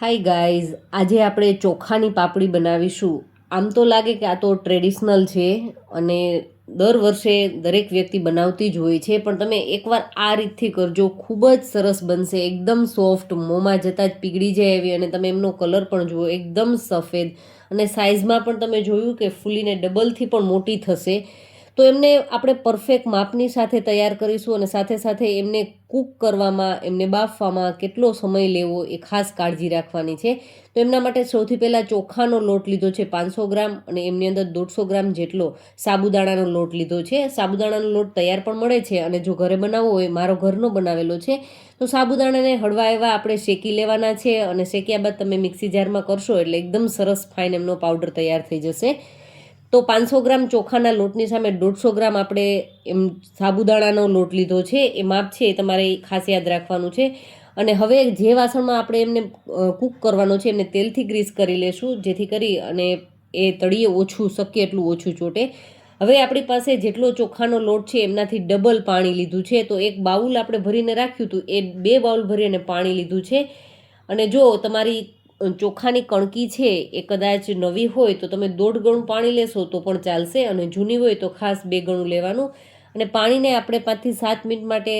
Hi guys આજે આપણે ચોખાની પાપડી બનાવીશું. આમ તો લાગે કે આ તો ટ્રેડિશનલ છે અને દર વર્ષે દરેક વ્યક્તિ બનાવતી જ હોય છે, પણ તમે એકવાર આ રીતથી કરજો. ખૂબ જ સરસ બનશે, એકદમ સોફ્ટ મોંમાં જતાં જ પીગળી જાય એવી અને તમે એમનો કલર પણ જુઓ, એકદમ સફેદ. અને સાઇઝમાં પણ તમે જોયું કે ફૂલીને ડબલથી પણ મોટી થશે. તો એમને આપણે પરફેક્ટ માપની સાથે તૈયાર કરીશું અને સાથે સાથે એમને કૂક કરવામાં, એમને બાફવામાં કેટલો સમય લેવો એ ખાસ કાળજી રાખવાની છે. તો એમના માટે સૌથી પહેલાં ચોખાનો લોટ લીધો છે પાંચસો ગ્રામ અને એમની અંદર દોઢસો ગ્રામ જેટલો સાબુદાણાનો લોટ લીધો છે. સાબુદાણાનો લોટ તૈયાર પણ મળે છે અને જો ઘરે બનાવવો હોય, મારો ઘરનો બનાવેલો છે, તો સાબુદાણાને હળવા એવા આપણે શેકી લેવાના છે અને શેક્યા બાદ તમે મિક્સી જારમાં કરશો એટલે એકદમ સરસ ફાઇન એમનો પાવડર તૈયાર થઈ જશે. તો પાંચસો ગ્રામ ચોખાના લોટની સામે દોઢસો ગ્રામ આપણે એમ સાબુદાણાનો લોટ લીધો છે, એ માપ છે, એ તમારે ખાસ યાદ રાખવાનું છે. અને હવે જે વાસણમાં આપણે એમને કૂક કરવાનો છે, એમને તેલથી ગ્રીસ કરી લેશું, જેથી કરી અને એ તળીએ ઓછું, શક્ય એટલું ઓછું ચોટે. હવે આપણી પાસે જેટલો ચોખાનો લોટ છે, એમનાથી ડબલ પાણી લીધું છે, તો એક બાઉલ આપણે ભરીને રાખ્યું હતું, એ બે બાઉલ ભરીને પાણી લીધું છે. અને જો તમારી ચોખાની કણકી છે એ કદાચ નવી હોય તો તમે દોઢ ગણું પાણી લેશો તો પણ ચાલશે અને જૂની હોય તો ખાસ બે ગણું લેવાનું. અને પાણીને આપણે પાંચથી સાત મિનિટ માટે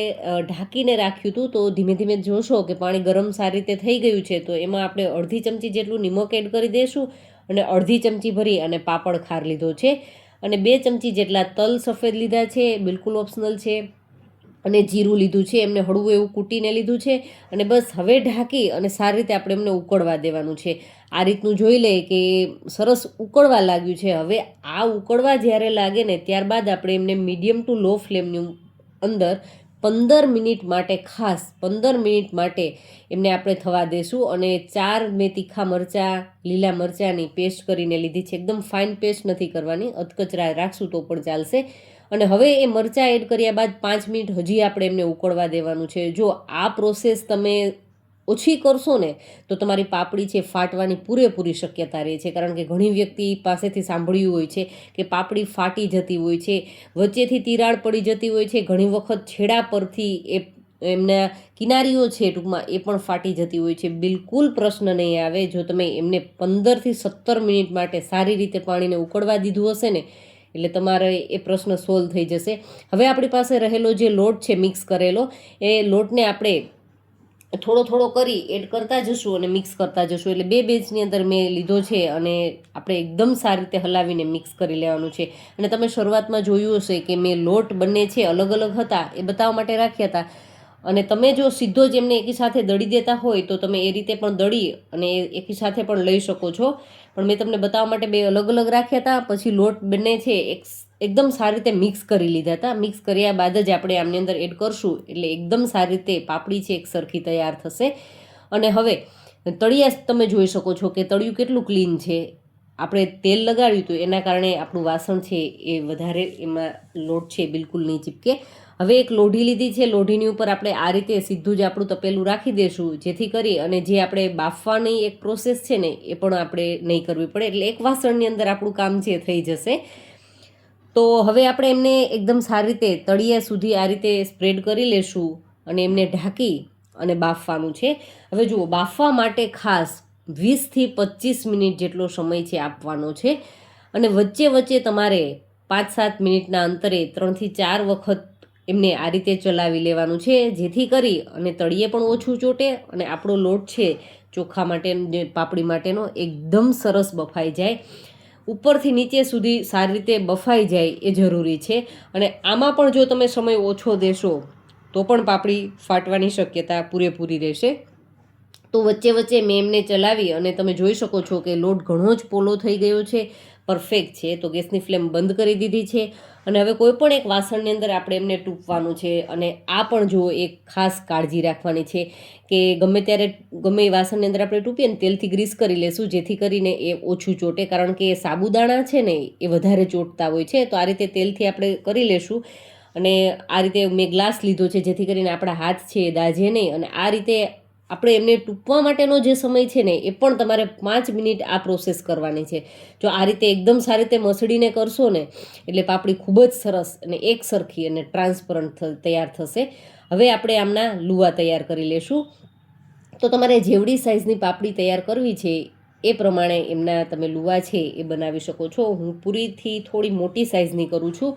ઢાંકીને રાખ્યું હતું તો ધીમે ધીમે જોશો કે પાણી ગરમ સારી રીતે થઈ ગયું છે તો એમાં આપણે અડધી ચમચી જેટલું નિમક એડ કરી દઈશું અને અડધી ચમચી ભરી અને પાપડ ખાર લીધો છે. અને બે ચમચી જેટલા તલ સફેદ લીધા છે, બિલકુલ ઓપ્શનલ છે. અને જીરું લીધું છે, એમને હળવું એવું કૂટીને લીધું છે અને બસ હવે ઢાંકી અને સારી રીતે આપણે એમને ઉકળવા દેવાનું છે. આ રીતનું જોઈ લઈએ કે સરસ ઉકળવા લાગ્યું છે. હવે આ ઉકળવા જ્યારે લાગે ને ત્યારબાદ આપણે એમને મીડિયમ ટુ લો ફ્લેમની અંદર પંદર મિનિટ માટે, ખાસ પંદર મિનિટ માટે એમને આપણે થવા દેશું અને ચાર મેં તીખા મરચાં, લીલા મરચાંની પેસ્ટ કરીને લીધી છે. એકદમ ફાઇન પેસ્ટ નથી કરવાની. અધકચરા રાખશું તો પણ ચાલશે. અને હવે એ મરચાં એડ કર્યા બાદ પાંચ મિનિટ હજી આપણે એમને ઉકળવા દેવાનું છે. જો આ પ્રોસેસ તમે ઓછી કરશો ને, તો તમારી પાપડી છે ફાટવાની પૂરેપૂરી શક્યતા રહે છે. કારણ કે ઘણી વ્યક્તિ પાસેથી સાંભળ્યું હોય છે કે પાપડી ફાટી જતી હોય છે, વચ્ચેથી તિરાડ પડી જતી હોય છે, ઘણી વખત છેડા પરથી એ એમના કિનારીઓ છે ટૂંકમાં એ પણ ફાટી જતી હોય છે. બિલકુલ પ્રશ્ન નહીં આવે. જો તમે એમને પંદરથી સત્તર મિનિટ માટે સારી રીતે પાણીને ઉકળવા દીધું હશે ને એટલે તમારે એ પ્રશ્ન સોલ્વ થઈ જશે. હવે આપણી પાસે રહેલો જે લોટ છે, મિક્સ કરેલો, એ લોટને આપણે થોડો થોડો કરી એડ કરતા જશું અને મિક્સ કરતા જશું. એટલે બે બેચની અંદર મેં લીધો છે અને આપણે એકદમ સારી રીતે હલાવીને મિક્સ કરી લેવાનું છે. અને તમે શરૂઆતમાં જોયું હશે કે મેં લોટ બંને છે અલગ અલગ હતા, એ બતાવવા માટે રાખ્યા હતા. અને તમે જો સીધો જ એમને એકી સાથે દળી દેતા હોય તો તમે એ રીતે પણ દળી અને એકી સાથે પણ લઈ શકો છો. પણ મેં તમને બતાવવા માટે બે અલગ અલગ રાખ્યા હતા. પછી લોટ બંને છે એક એકદમ સારી રીતે મિક્સ કરી લીધા હતા. મિક્સ કર્યા બાદ જ આપણે આમની અંદર એડ કરશું એટલે એકદમ સારી રીતે પાપડી છે એક સરખી તૈયાર થશે. અને હવે તળિયા તમે જોઈ શકો છો કે તળિયું કેટલું ક્લીન છે. આપણે તેલ લગાડ્યું હતું, એના કારણે આપણું વાસણ છે એ વધારે એમાં લોટ છે બિલકુલ નહીં ચીપકે. હવે એક લોઢી લીધી છે, લોઢીની ઉપર આપણે આ રીતે સીધું જ આપણું તપેલું રાખી દઈશું જેથી કરી અને જે આપણે બાફવાની એક પ્રોસેસ છે ને, એ પણ આપણે નહીં કરવી પડે, એટલે એક વાસણની અંદર આપણું કામ છે થઈ જશે. તો હવે આપણે એમને એકદમ સારી રીતે તળિયા સુધી આ રીતે સ્પ્રેડ કરી લેશું અને એમને ઢાંકી અને બાફવાનું છે. હવે જુઓ, બાફવા માટે ખાસ વીસથી પચીસ મિનિટ જેટલો સમય છે આપવાનો છે. અને વચ્ચે વચ્ચે તમારે પાંચ સાત મિનિટના અંતરે ત્રણથી ચાર વખત એમને આ રીતે ચલાવી લેવાનું છે, જેથી કરી અને તળિયે પણ ઓછું ચોટે અને આપણો લોટ છે ચોખા માટે પાપડી માટેનો એકદમ સરસ બફાઈ જાય. ઉપરથી નીચે સુધી સારી રીતે બફાઈ જાય એ જરૂરી છે. અને આમાં પણ જો તમે સમય ઓછો દેશો તો પણ પાપડી ફાટવાની શક્યતા પૂરેપૂરી રહેશે. તો વચ્ચે વચ્ચે મેં એમને ચલાવી અને તમે જોઈ શકો છો કે લોટ ઘણો જ પોલો થઈ ગયો છે. પરફેક્ટ છે. તો ગેસની ફ્લેમ બંધ કરી દીધી છે. અને હવે કોઈ પણ એક વાસણની અંદર આપણે એમને ટૂંપવાનું છે. અને આ પણ જુઓ એક ખાસ કાળજી રાખવાની છે કે ગમે ત્યારે ગમે એ વાસણની અંદર આપણે ટૂંપીએ ને તેલથી ગ્રીસ કરી લેશું, જેથી કરીને એ ઓછું ચોટે. કારણ કે સાબુદાણા છે ને, એ વધારે ચોટતા હોય છે. તો આ રીતે તેલથી આપણે કરી લેશું. અને આ રીતે મેં ગ્લાસ લીધો છે, જેથી કરીને આપણા હાથ છે એ દાજે નહીં. અને આ રીતે આપણે એમને ટૂંકવા માટેનો જે સમય છે ને, એ પણ તમારે પાંચ મિનિટ આ પ્રોસેસ કરવાની છે. જો આ રીતે એકદમ સારી રીતે મસળીને કરશો ને, એટલે પાપડી ખૂબ જ સરસ અને એક સરખી અને ટ્રાન્સપરન્ટ તૈયાર થશે. હવે આપણે આમના લુવા તૈયાર કરી લેશું. તો તમારે જેવડી સાઇઝની પાપડી તૈયાર કરવી છે, એ પ્રમાણે એમના તમે લુવા છે, એ બનાવી શકો છો. હું પૂરીથી થોડી મોટી સાઇઝની કરું છું.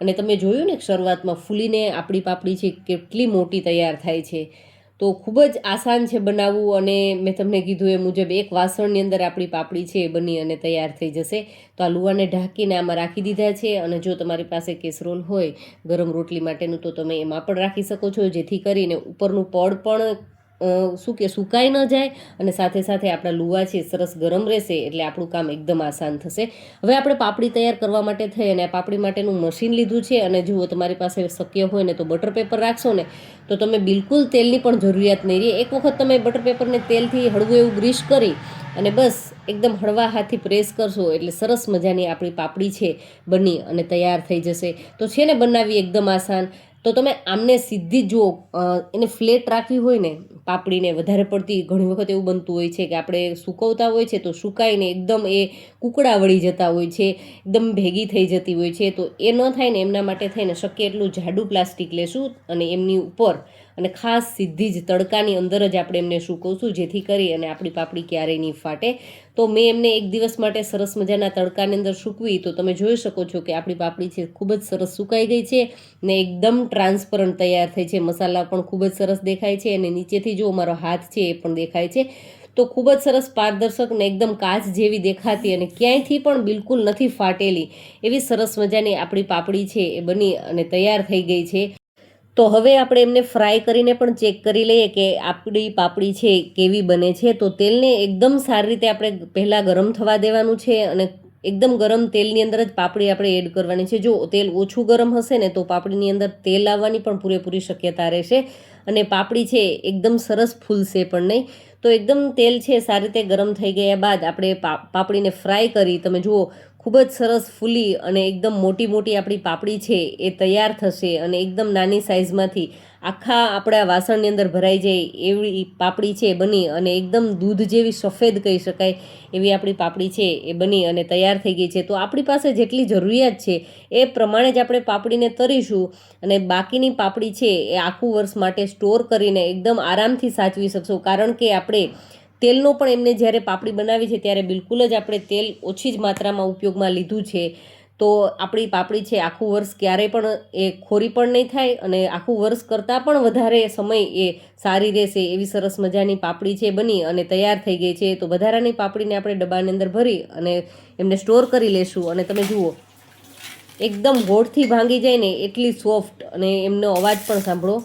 અને તમે જોયું ને, શરૂઆતમાં ફૂલીને આપણી પાપડી છે, કેટલી મોટી તૈયાર થાય છે. તો ખૂબ જ આસાન છે બનાવવું અને મેં તમને કીધું એ મુજબ એક વાસણની અંદર આપણી પાપડી છે એ બની અને તૈયાર થઈ જશે. તો આ લુવાને ઢાંકીને આમાં રાખી દીધા છે અને જો તમારી પાસે કેસરોલ હોય ગરમ રોટલી માટેનું તો તમે એમાં પણ રાખી શકો છો. જેથી કરીને ઉપરનું પડ પણ શું કે, સુકાઈ ન જાય અને સાથે સાથે આપણા લુવા છે, સરસ ગરમ રહેશે એટલે આપણું કામ એકદમ આસાન થશે. હવે આપણે પાપડી તૈયાર કરવા માટે થઈ અને પાપડી માટેનું મશીન લીધું છે અને જુઓ તમારી પાસે શક્ય હોય ને તો બટર પેપર રાખશો ને તો તમે બિલકુલ તેલની પણ જરૂરિયાત નહીં રહે. એક વખત તમે બટર પેપરને તેલથી હળવું એવું ગ્રીસ કરી અને બસ એકદમ હળવા હાથથી પ્રેસ કરશો એટલે સરસ મજાની આપણી પાપડી છે બની અને તૈયાર થઈ જશે. તો છે ને બનાવવી એકદમ આસાન. તો તમે આમને સીધી જુઓ એને ફ્લેટ રાખવી હોય ને, પાપડીને વધારે પડતી ઘણી વખત એવું બનતું હોય છે કે આપણે સૂકવતા હોય છે તો સુકાઈને એકદમ એ કુકડા વળી જતા હોય છે, એકદમ ભેગી થઈ જતી હોય છે. તો એ ન થાય ને એમના માટે થઈને શક્ય એટલું જાડું પ્લાસ્ટિક લેશું અને એમની ઉપર અને ખાસ સીધી જ તડકાની અંદર જ આપણે એમને સૂકવશું, જેથી કરી અને આપણી પાપડી ક્યારેય નહીં ફાટે. તો મેં એમને એક દિવસ માટે સરસ મજાના તડકાની અંદર સૂકવી. તો તમે જોઈ શકો છો કે આપણી પાપડી છે ખૂબ જ સરસ સુકાઈ ગઈ છે ને એકદમ ટ્રાન્સપરન્ટ તૈયાર થઈ છે. મસાલા પણ ખૂબ જ સરસ દેખાય છે અને નીચેથી જો મારો હાથ છે એ પણ દેખાય છે. તો ખૂબ જ સરસ પારદર્શક ને એકદમ કાચ જેવી દેખાતી અને ક્યાંયથી પણ બિલકુલ નથી ફાટેલી એવી સરસ મજાની આપણી પાપડી છે એ બની અને તૈયાર થઈ ગઈ છે. તો હવે આપણે એમને ફ્રાય કરીને પણ ચેક કરી લઈએ કે આપણી પાપડી છે, કેવી બને છે. તો તેલને એકદમ સારી રીતે આપણે પહેલાં ગરમ થવા દેવાનું છે અને એકદમ ગરમ તેલની અંદર જ પાપડી આપણે એડ કરવાની છે. જો તેલ ઓછું ગરમ હશે ને તો પાપડીની અંદર તેલ આવવાની પણ પૂરેપૂરી શક્યતા રહેશે. અને પાપડી છે, એકદમ સરસ ફૂલશે પણ નહીં. તો એકદમ તેલ છે, સારી રીતે ગરમ થઈ ગયા બાદ આપણે પાપડીને ફ્રાય કરી. તમે જુઓ ખૂબ જ સરસ ફૂલી અને એકદમ મોટી મોટી આપણી પાપડી છે એ તૈયાર થશે અને એકદમ નાની સાઇઝમાંથી આખા આપણા વાસણની અંદર ભરાઈ જાય એવી પાપડી છે બની અને એકદમ દૂધ જેવી સફેદ કહી શકાય એવી આપણી પાપડી છે એ બની અને તૈયાર થઈ ગઈ છે. તો આપણી પાસે જેટલી જરૂરિયાત છે એ પ્રમાણે જ આપણે પાપડીને તરીશું અને બાકીની પાપડી છે એ આખું વર્ષ માટે સ્ટોર કરીને એકદમ આરામથી સાચવી શકશો. કારણ કે આપણે તેલનો પણ એમને જ્યારે પાપડી બનાવી છે ત્યારે બિલકુલ જ આપણે તેલ ઓછી જ માત્રામાં ઉપયોગમાં લીધું છે. તો આપણી પાપડી છે આખું વર્ષ ક્યારેય પણ એ ખોરી પણ નહીં થાય અને આખું વર્ષ કરતાં પણ વધારે સમય એ સારી રહેશે એવી સરસ મજાની પાપડી છે બની અને તૈયાર થઈ ગઈ છે. તો વધારાની પાપડીને આપણે ડબ્બાની અંદર ભરી અને એમને સ્ટોર કરી લેશું અને તમે જુઓ, એકદમ ગોળથી ભાંગી જાય ને એટલી સોફ્ટ અને એમનો અવાજ પણ સાંભળો.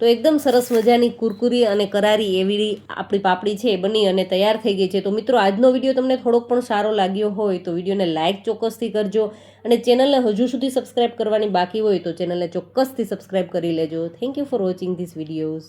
તો એકદમ સરસ મજાની કુરકુરી અને કરારી એવી આપણી પાપડી છે એ બની અને તૈયાર થઈ ગઈ છે. તો મિત્રો, આજનો વીડિયો તમને થોડોક પણ સારો લાગ્યો હોય તો વિડીયોને લાઇક ચોક્કસથી કરજો અને ચેનલને હજુ સુધી સબસ્ક્રાઇબ કરવાની બાકી હોય તો ચેનલને ચોક્કસથી સબસ્ક્રાઇબ કરી લેજો. Thank you for watching this videos.